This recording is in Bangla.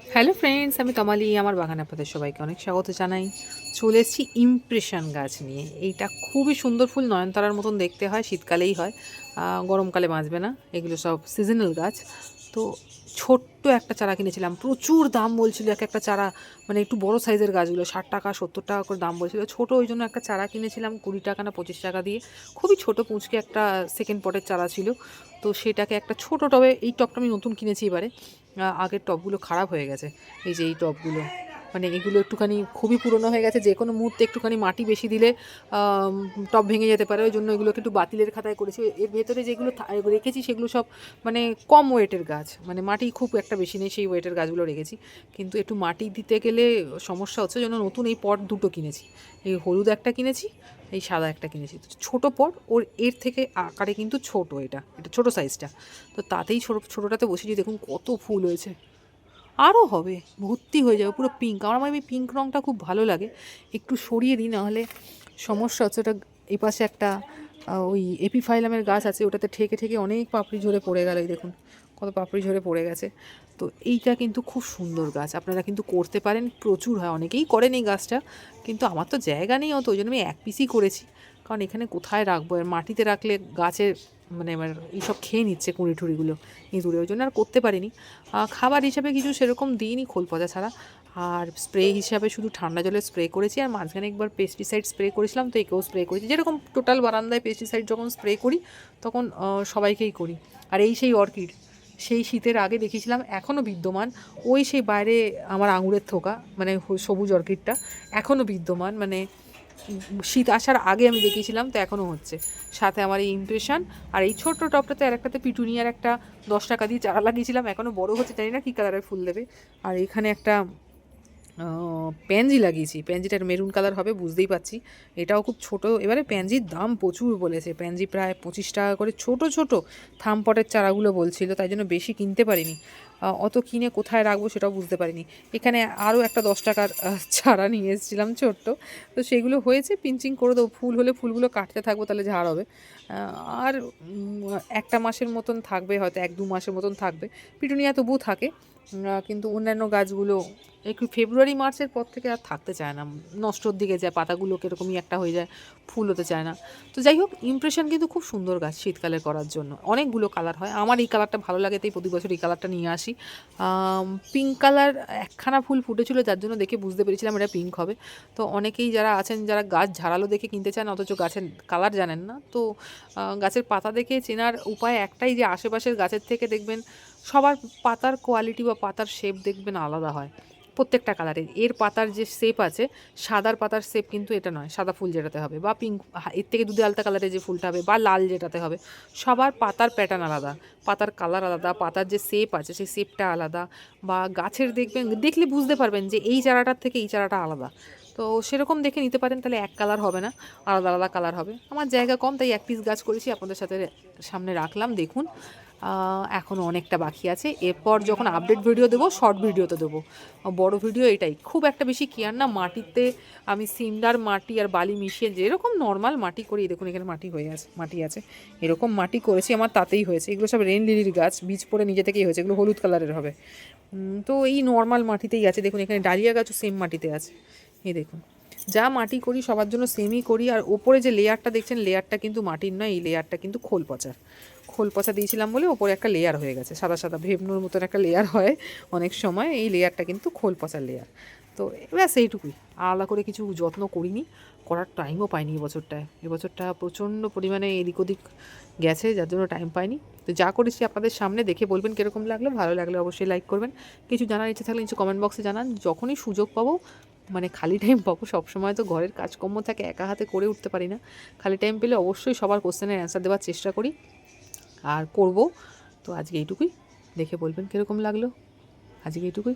হ্যালো ফ্রেন্ডস আমি তমালি, আমার বাগানে আপনাদের সবাইকে অনেক স্বাগত জানাই। চলে এসেছি ইমপ্রেশন গাছ নিয়ে। এইটা খুবই সুন্দর ফুল, নয়নতারার মতন দেখতে হয়, শীতকালেই হয়। গরমকালে বাঁচবে না। এগুলো সব সিজনাল গাছ। তো ছোট্ট একটা চারা কিনেছিলাম। প্রচুর দাম বলছিল এক একটা চারা মানে একটু বড় সাইজের গাছগুলো, ষাট টাকা, সত্তর টাকা করে দাম বলছিল। ছোট ওই জন্য একটা চারা কিনেছিলাম, কুড়ি টাকা না পঁচিশ টাকা দিয়ে। খুবই ছোট, পুঁচকে একটা সেকেন্ড পটের চারা ছিল। তো সেটাকে একটা ছোট টবে, এই টবটা আমি নতুন কিনেছি এবারে। আগের টপগুলো খারাপ হয়ে গেছে। এই যে এই টবগুলো মানে এগুলো একটুখানি খুবই পুরনো হয়ে গেছে যে কোনো মুহূর্তে একটুখানি মাটি বেশি দিলে টব ভেঙে যেতে পারে। ওই জন্য এগুলোকে একটু বাতিলের খাতায় করেছি। এর ভেতরে যেগুলো রেখেছি সেগুলো সব মানে কম ওয়েটের গাছ। মানে মাটি খুব একটা বেশি নেই, সেই ওয়েটের গাছগুলো রেখেছি। কিন্তু একটু মাটি দিতে গেলে সমস্যা হচ্ছে জন্য নতুন এই পট দুটো কিনেছি। এই হলুদ একটা কিনেছি, এই সাদা একটা কিনেছি। ছোটো পট, ওর, এর থেকে আকারে কিন্তু ছোট এটা এটা ছোট সাইজটা তো তাতেই ছোটো, ছোটোটাতে বসেছি, দেখুন কত ফুল হয়েছে। আরও হবে। ভর্তি হয়ে যাবে, পুরো পিঙ্ক আমার মানে পিঙ্ক রঙটা খুব ভালো লাগে। একটু সরিয়ে দিই, নাহলে সমস্যা হচ্ছে ওটা এই পাশে একটা ওই এপিফাইলামের গাছ আছে, ওটাতে ঠেকে ঠেকে অনেক পাপড়ি ঝরে পড়ে গেল, এই দেখুন, কত পাপড়ি ঝরে পড়ে গেছে। তো এইটা কিন্তু খুব সুন্দর গাছ, আপনারা কিন্তু করতে পারেন, প্রচুর হয়, অনেকেই করেন এই গাছটা, কিন্তু আমার তো জায়গা নেই অত, ওই জন্য আমি এক পিসই করেছি। কারণ এখানে কোথায় রাখব? আর মাটিতে রাখলে গাছের মানে আমার এইসব খেয়ে নিচ্ছে কুঁড়ি টুড়িগুলো ইঁদুরে ওই জন্য আর করতে পারিনি। খাবার হিসাবে কিছু সেরকম দিইনি খোল পচা ছাড়া। আর স্প্রে হিসাবে শুধু ঠান্ডা জলে স্প্রে করেছি আর মাঝখানে একবার পেস্টিসাইড স্প্রে করেছিলাম, তো একেও স্প্রে করেছি। যেরকম টোটাল বারান্দায় পেস্টিসাইড যখন স্প্রে করি, তখন সবাইকেই করি। আর এই সেই অর্কিড, সেই শীতের আগে দেখেছিলাম এখনও বিদ্যমান। ওই সেই বাইরে আমার আঙুরের থোকা মানে সবুজ অর্কিডটা এখনও বিদ্যমান। মানে শীত আসার আগে আমি দেখিয়েছিলাম, তো এখনও হচ্ছে। সাথে আমার এই ইমপ্রেশন আর এই ছোট্ট টপটাতে আর একটাতে পিটুনিয়ার একটা দশ টাকা দিয়ে চারা লাগিয়েছিলাম এখনও বড় হচ্ছে, জানি না কী কালারের ফুল দেবে। আর এখানে একটা প্যানজি লাগিয়েছি। প্যানজিটার মেরুন কালার হবে, বুঝতেই পারছি। এটাও খুব ছোট, এবারে প্যানজির দাম প্রচুর বলেছে। প্যানজি প্রায় পঁচিশ টাকা করে ছোট ছোট থামপটের চারাগুলো বলছিল, তাই জন্য বেশি কিনতে পারিনি। অত কিনে কোথায় রাখব সেটাও বুঝতে পারিনি। এখানে আরও একটা দশ টাকার ছাড়া নিয়ে এসেছিলাম ছোট্ট। তো সেগুলো হয়েছে পিঞ্চিং করে দেবো। ফুল হলে ফুলগুলো কাটতে থাকব, তাহলে ঝাড় হবে। আর একটা মাসের মতন থাকবে, হয়তো এক দু মাসের মতন থাকবে। পিটুনিয়া তবুও থাকে কিন্তু অন্যান্য গাছগুলো একটু ফেব্রুয়ারি মার্চের পর থেকে আর থাকতে চায় না। নষ্টর দিকে যায়, পাতাগুলো কীরকমই একটা হয়ে যায়, ফুল হতে চায় না। তো যাই হোক ইমপ্রেশন কিন্তু খুব সুন্দর গাছ শীতকালে করার জন্য। অনেকগুলো কালার হয়। আমার এই কালারটা ভালো লাগে, তাই প্রতি বছর এই কালারটা নিয়ে আসি। পিঙ্ক কালার একখানা ফুল ফুটেছিল, যার জন্য দেখে বুঝতে পেরেছিলাম এটা পিঙ্ক হবে। তো অনেকেই যারা আছেন, যারা গাছ ঝাড়ালো দেখে কিনতে চান, অথচ গাছের কালার জানেন না। তো গাছের পাতা দেখে চেনার উপায় একটাই যে, আশেপাশের গাছের থেকে দেখবেন সবার পাতার কোয়ালিটি বা পাতার শেপ দেখবেন আলাদা হয়। প্রত্যেকটা কালারের এর। পাতার যে শেপ আছে, সাদার পাতার শেপ কিন্তু এটা নয়, সাদা ফুল যেটাতে হবে বা পিঙ্ক এর থেকে দুধে আলতা কালারের যে ফুলটা হবে বা লাল যেটাতে হবে, সবার পাতার প্যাটার্ন আলাদা। পাতার কালার আলাদা, পাতার যে শেপ আছে সেই শেপটা আলাদা বা গাছের দেখবেন, দেখলে বুঝতে পারবেন যে এই চারাটার থেকে এই চারাটা আলাদা। তো সেরকম দেখে নিতে পারেন, তাহলে এক কালার হবে না, আলাদা আলাদা কালার হবে। আমার জায়গা কম, তাই এক পিস গাছ করেছি, আপনাদের সাথে সামনে রাখলাম, দেখুন। এখনও অনেকটা বাকি আছে। এরপর যখন আপডেট ভিডিও দেবো শর্ট ভিডিওতে দেবো। বড় ভিডিও এটাই। খুব একটা বেশি কেয়ার না, মাটিতে আমি সিমডার মাটি আর বালি মিশিয়ে যেরকম নর্মাল মাটি করি, দেখুন এখানে মাটি হয়ে আছে, মাটি আছে। এরকম মাটি করেছি, আমার তাতেই হয়েছে। এগুলো সব রেন লিলির গাছ, বীজ পড়ে নিজে থেকেই হয়েছে, এগুলো হলুদ কালারের হবে। তো এই নর্মাল মাটিতেই আছে। দেখুন এখানে ডালিয়া গাছও সেম মাটিতে আছে। এই দেখুন। যা মাটি করি, সবার জন্য সেমই করি। আর ওপরে যে লেয়ারটা দেখছেন লেয়ারটা কিন্তু মাটির নয়, এই লেয়ারটা কিন্তু খোল পচার। খোল পচা দিয়েছিলাম বলে ওপরে একটা লেয়ার হয়ে গেছে। সাদা সাদা ভেবনুর মতন একটা লেয়ার হয় অনেক সময়, এই লেয়ারটা কিন্তু খোল পচার লেয়ার তো ব্যাস এইটুকুই। আলাদা করে কিছু যত্ন করিনি, করার টাইমও পাইনি এবছরটায় এবছরটা প্রচণ্ড পরিমাণে এদিক ওদিক গেছে, যার জন্য টাইম পাইনি। তো যা করেছি আপনাদের সামনে দেখে বলবেন কীরকম লাগল। ভালো লাগলে অবশ্যই লাইক করবেন। কিছু জানার ইচ্ছে থাকলে নিচে কমেন্ট বক্সে জানান। যখনই সুযোগ পাবো মানে খালি টাইম পাবো। সবসময় তো ঘরের কাজকর্ম থাকে, একা হাতে করে উঠতে পারি না। খালি টাইম পেলে অবশ্যই সবার কোশ্চেনের অ্যান্সার দেওয়ার চেষ্টা করি। আর করব। তো আজকে এইটুকুই। দেখে বলবেন কীরকম লাগল। আজকে এইটুকুই।